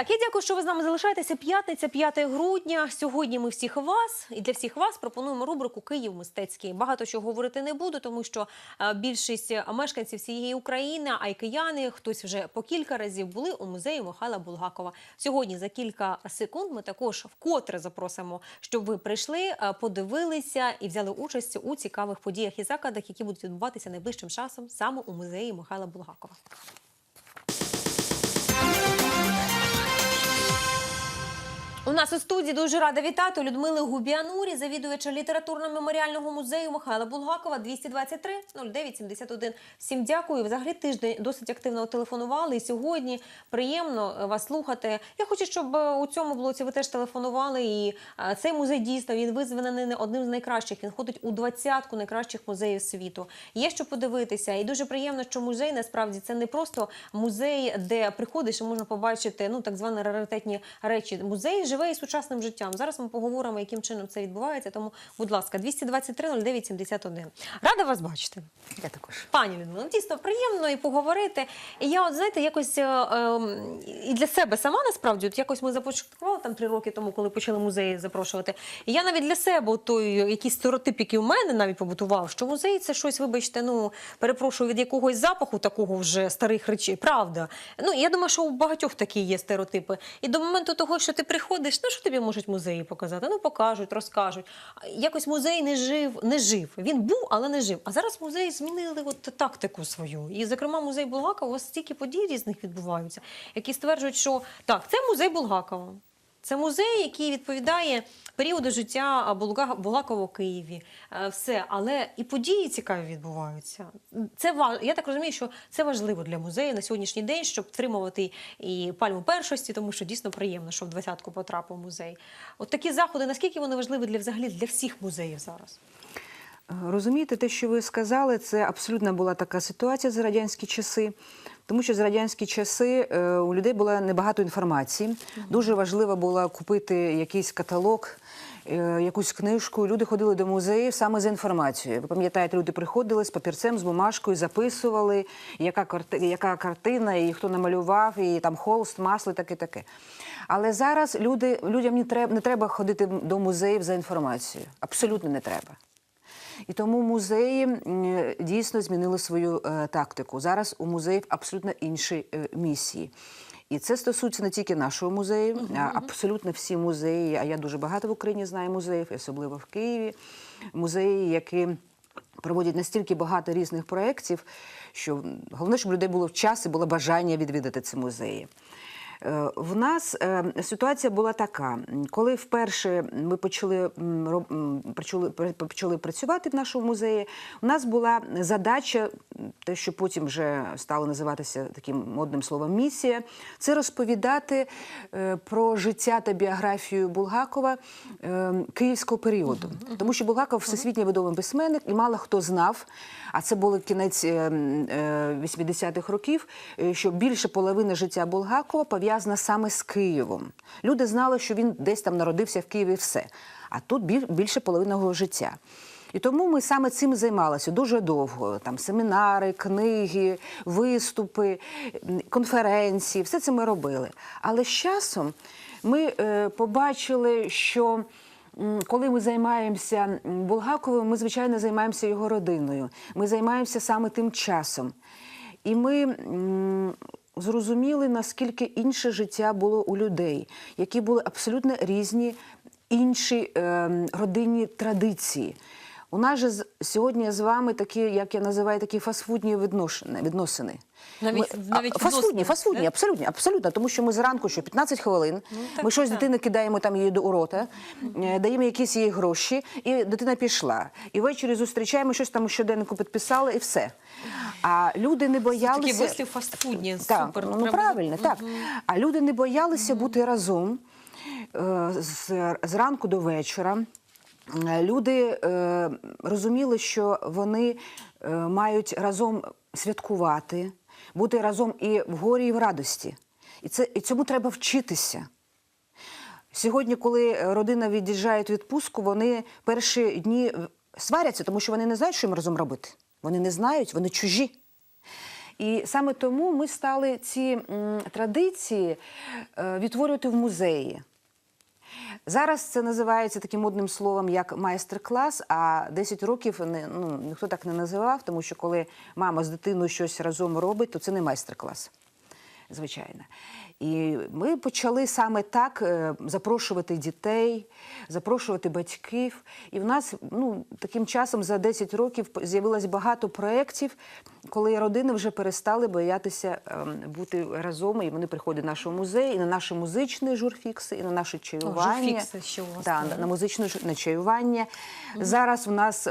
Так, я дякую, що ви з нами залишаєтеся. П'ятниця, 5 грудня. Сьогодні ми всіх вас і для всіх вас пропонуємо рубрику Київ мистецький. Багато чого говорити не буду, тому що е, більшість мешканців всієї України, а й кияни, хтось вже по кілька разів були у музеї Михайла Булгакова. Сьогодні за кілька секунд ми також вкотре запросимо, щоб ви прийшли, е, подивилися і взяли участь у цікавих подіях і закладах, які будуть відбуватися найближчим часом саме у музеї Михайла Булгакова. У нас у студії дуже рада вітати Людмили Губіанурі, завідувача літературно-меморіального музею Михайла Булгакова, 223 09 71. Всім дякую. Взагалі тиждень досить активно телефонували. І сьогодні приємно е, вас слухати. Я хочу, щоб е, у цьому блоці ви теж телефонували. І е, цей музей дійсно він визваний одним з найкращих. Він ходить у двадцятку найкращих музеїв світу. Є що подивитися, і дуже приємно, що музей насправді це не просто музей, де приходиш і можна побачити ну так звані раритетні речі. Музей живе і сучасним життям. Зараз ми поговоримо, яким чином це відбувається. Тому, будь ласка, 223 09 71. Рада вас бачити. Я також. Пані Людмила, дійсно приємно і поговорити. І я, от знаєте, якось е, е, і для себе сама насправді, от якось ми започаткували там три роки тому, коли почали музеї запрошувати. І я навіть для себе от той якийсь стереотип, який у мене навіть побутував, що музей це щось, вибачте, ну перепрошую від якогось запаху такого вже старих речей. Правда. Ну я думаю, що у багатьох такі є стереотипи. І до моменту того, що ти приходиш, ну що тобі можуть музеї показати? Ну покажуть, розкажуть. Якось музей не жив, не жив. Він був, але не жив. А зараз музеї змінили от тактику свою. І, зокрема, музей Булгакова, у вас стільки подій різних відбуваються, які стверджують, що так, це музей Булгакова. Це музей, який відповідає періоду життя Булга- Булгакова у Києві. Е, Все, але і події цікаві відбуваються. Це я так розумію, що це важливо для музею на сьогоднішній день, щоб втримувати і пальму першості, тому що дійсно приємно, що в двадцятку потрапив музей. От такі заходи, наскільки вони важливі для взагалі для всіх музеїв зараз? Розумієте, те, що ви сказали, це абсолютно була така ситуація за радянські часи. Тому що за радянські часи е, у людей було небагато інформації. Дуже важливо було купити якийсь каталог, е, якусь книжку. Люди ходили до музеїв саме за інформацією. Ви пам'ятаєте, люди приходили з папірцем, з бумажкою, записували, яка, карти- яка картина, і хто намалював, і там холст, масло, і таке таке. Але зараз люди, людям не треба, не треба ходити до музеїв за інформацією. Абсолютно не треба. І тому музеї дійсно змінили свою е, тактику. Зараз у музеїв абсолютно інші е, місії. І це стосується не тільки нашого музею, а абсолютно всі музеї. А я дуже багато в Україні знаю музеїв, особливо в Києві. Музеї, які проводять настільки багато різних проєктів, що головне, щоб людей було час і було бажання відвідати ці музеї. Е, В нас е, ситуація була така: коли вперше ми почали почали, почали працювати в нашому музеї, у нас була задача, те, що потім вже стало називатися таким модним словом місія, це розповідати е, про життя та біографію Булгакова київського періоду. Тому що Булгаков всесвітньо відомий письменник, і мало хто знав, а це був кінець е, м, е, 80-х років, е, що більше половини життя Булгакова пов'язана саме з Києвом. Люди знали, що він десь там народився в Києві, все. А тут більше половини його життя. І тому ми саме цим займалися дуже довго. Там семінари, книги, виступи, конференції, все це ми робили. Але з часом ми е, побачили, що коли ми займаємося Булгаковим, ми звичайно займаємося його родиною. Ми займаємося саме тим часом. І ми зрозуміли, наскільки інше життя було у людей, які були абсолютно різні інші е, родинні традиції. У нас же сьогодні з вами такі, як я називаю, такі фастфудні відношення- відносини. Навіть- Ми- навіть фастфудні, фастфудні, абсолютно, абсолютно. Тому що ми зранку, що 15 хвилин, Ну, так, ми щось так. дитини кидаємо там її до урота, е, даємо якісь їй гроші, і дитина пішла. І ввечері зустрічаємо, щось там у щоденнику підписали, і все. А люди не боялися. вислів фастфудні. Так, Супер. ну Прямо- правильно, так. А люди не боялися бути разом е, з, зранку до вечора. Е, Люди е, розуміли, що вони е, мають разом святкувати, бути разом і в горі, і в радості. І, це, і цьому треба вчитися. Сьогодні, коли родина від'їжджає відпустку, вони перші дні сваряться, тому що вони не знають, що їм разом робити. Вони не знають, вони чужі. І саме тому ми стали ці традиції е, відтворювати в музеї. Зараз це називається таким модним словом, як майстер-клас, а 10 років не, ну, ніхто так не називав, тому що коли мама з дитиною щось разом робить, то це не майстер-клас звичайно. І ми почали саме так е, запрошувати дітей, запрошувати батьків. І в нас ну, таким часом за 10 років з'явилось багато проєктів, коли родини вже перестали боятися ем, бути разом, і вони приходять до нашого музею, і на наші музичні журфікси, і на наші чаювання. журфікси, що у вас Да, на, да? на музичне на чаювання. Зараз у нас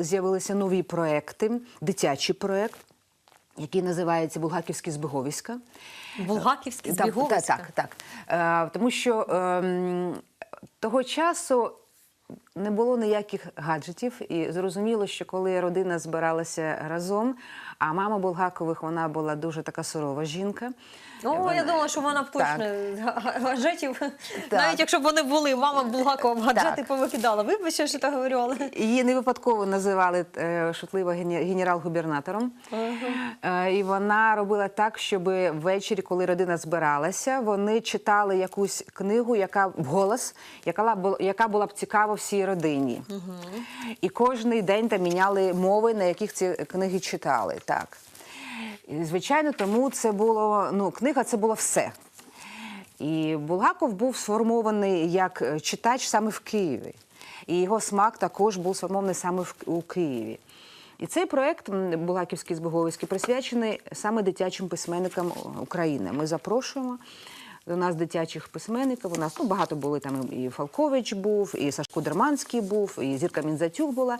з'явилися нові проекти, дитячий проект який називається Булгаківське збіговиська. Булгаківське збіговиська. Так, так, так. Е, тому що ем, того часу не було ніяких гаджетів, і зрозуміло, що коли родина збиралася разом, а мама Булгакових вона була дуже така сурова жінка. О, Вона- я думала, що вона б Так. точно гаджетів. Навіть якщо б вони були, мама Булгакова гаджети Так. повикидала. Ви б ще що так говорили. Її не випадково називали е, шутливо генерал-губернатором. Е, і вона робила так, щоб ввечері, коли родина збиралася, вони читали якусь книгу, яка вголос, яка була б цікава всій родині. І кожен день там міняли мови, на яких ці книги читали. Так. І, звичайно, тому це було, ну, книга це було все. І Булгаков був сформований як е, читач саме в Києві. І його смак також був сформований саме в, у Києві. І цей проект м, Булгаківський збіговиський присвячений саме дитячим письменникам України. Ми запрошуємо до нас дитячих письменників. У нас ну, багато були там і Фалкович був, і Сашко Дерманський був, і Зірка Мінзатюк була.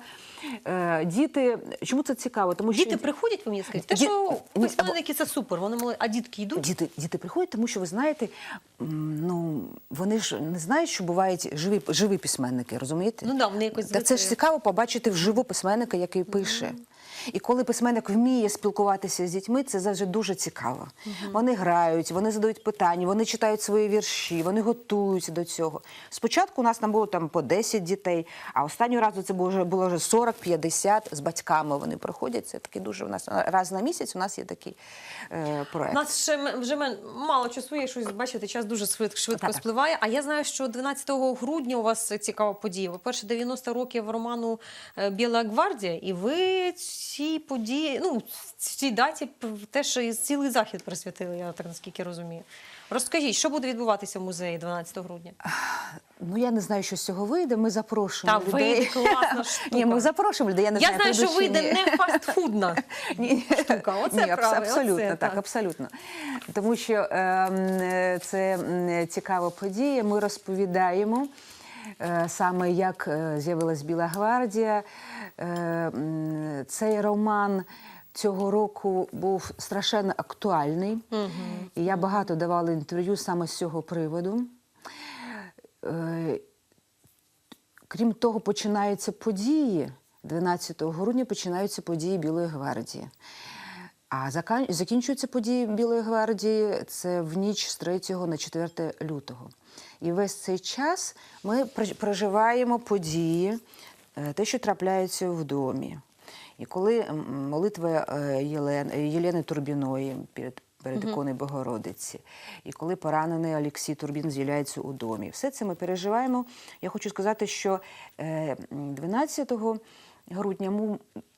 Е, діти, чому це цікаво? Тому що Діти приходять, ви мені скажіть, те, Ді- що Ні, письменники це супер, вони мали, а дітки йдуть. Діти, діти приходять, тому що ви знаєте, м, ну вони ж не знають, що бувають живі, живі письменники, розумієте? Ну да, вони якось Так це ж звикли. цікаво побачити вживу письменника, який пише. І коли письменник вміє спілкуватися з дітьми, це завжди дуже цікаво. Вони грають, вони задають питання, вони читають свої вірші, вони готуються до цього. Спочатку у нас там було там по 10 дітей, а останнього разу це було вже було вже 40-50 з батьками. Вони проходять. Це такий дуже у нас раз на місяць. У нас є такий е, У проект. нас ще вже мен- мало часу є щось бачите, час дуже швидко, швидко Так. спливає. А я знаю, що 12 грудня у вас цікава подія. По-перше, 90 років роману е, Біла гвардія, і ви цій події, ну цій даті теж цілий захід присвятили, я так наскільки розумію. Розкажіть, що буде відбуватися в музеї 12 грудня? Ну я не знаю, що з цього вийде. Ми запрошуємо Та людей. вийде класна штука. Ні, ми запрошуємо людей. Я не Я знаю, знаю, що вийде ні. не фастфудна. Ні, штука. Оце Ні, абс- абсолютно оце так, так. абсолютно. Тому що е, це цікава подія. Ми розповідаємо. Е, Саме як е, з'явилась Біла гвардія, Е, цей роман цього року був страшенно актуальний, і я багато давала інтерв'ю саме з цього приводу. Крім того, починаються події. 12 грудня починаються події Білої гвардії. А закінчуються події Білої гвардії це в ніч з 3 на 4 лютого. І весь цей час ми проживаємо події, е, те, що трапляється в домі. І коли молитва е, Єлен, е, Єлени Турбіної перед перед іконою Богородиці, і коли поранений Олексій Турбін з'являється у домі. Все це ми переживаємо. Я хочу сказати, що е, 12 грудня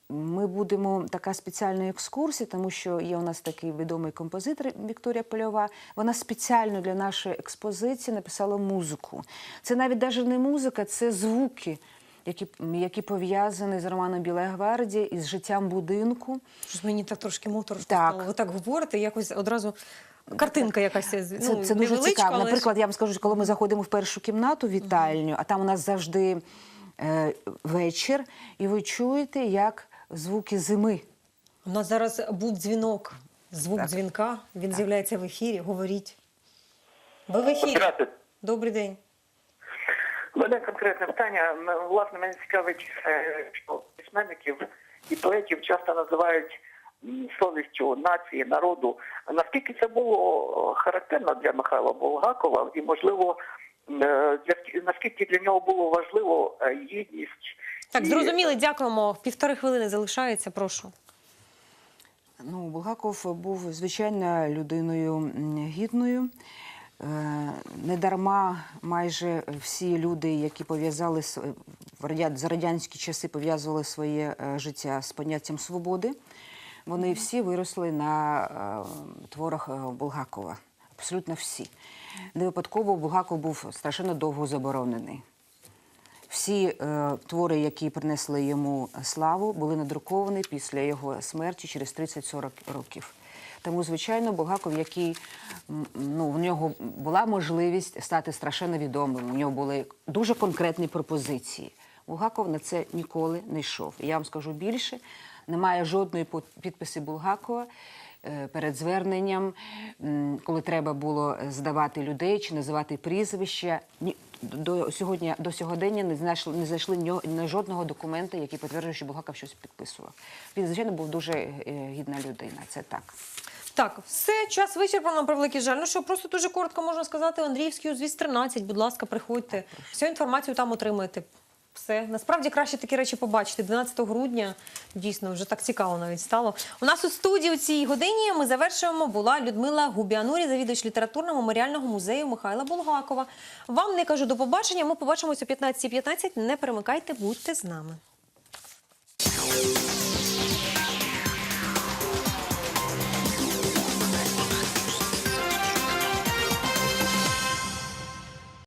ми, будемо така спеціальна екскурсія, тому що є у нас такий відомий композитор Вікторія Польова. Вона спеціально для нашої експозиції написала музику. Це навіть навіть не музика, це звуки. Які, які пов'язані з романом Біла гвардія і з життям будинку. Щось мені так трошки моторошно Так. стало. Ви так говорите, якось одразу картинка якась. Це, ну, це дуже цікаво. але Наприклад, я вам скажу, коли ми заходимо в першу кімнату вітальню, а там у нас завжди е, вечір, і ви чуєте, як звуки зими. У нас зараз був дзвінок, звук Так. дзвінка. Він з'являється в ефірі. Говоріть. Ви в ефірі. Добрий день. Мене конкретне питання. Власне, мене цікавить, е, що письменників і поетів часто називають совістю нації, народу. Наскільки це було характерно для Михайла Булгакова, і можливо, м, е, для- наскільки для нього було важливо е, єдність? Так, зрозуміли, дякуємо. Півтори хвилини залишається, прошу. Ну, Булгаков був звичайно людиною гідною. Е, Недарма майже всі люди, які пов'язали за радянські часи, пов'язували своє е, життя з поняттям свободи. Вони всі виросли на е, творах Булгакова. Абсолютно всі. Не випадково Булгаков був страшенно довго заборонений. Всі е, твори, які принесли йому славу, були надруковані після його смерті через 30-40 років. Тому, звичайно, Булгаков, який ну, в нього була можливість стати страшенно відомим, у нього були дуже конкретні пропозиції. Булгаков на це ніколи не йшов. І я вам скажу більше: немає жодної підписи Булгакова е, перед зверненням, коли треба було здавати людей чи називати прізвища. До сьогодні до сьогодення не знайшли не знайшли нього ні жодного документа, який підтверджує, що Булгаков щось підписував. Він звичайно був дуже е, гідна людина. Це так. Так, все, час вичерпано, про великий жаль. Ну що, просто дуже коротко можна сказати, Андріївський узвіз 13, будь ласка, приходьте. Всю інформацію там отримаєте. Все. Насправді краще такі речі побачити. 12 грудня дійсно вже так цікаво навіть стало. У нас у студії у цій годині ми завершуємо. Була Людмила Губіанурі, завідувач літературно-меморіального музею Михайла Булгакова. Вам не кажу до побачення. Ми побачимось о 15.15. Не перемикайте, будьте з нами.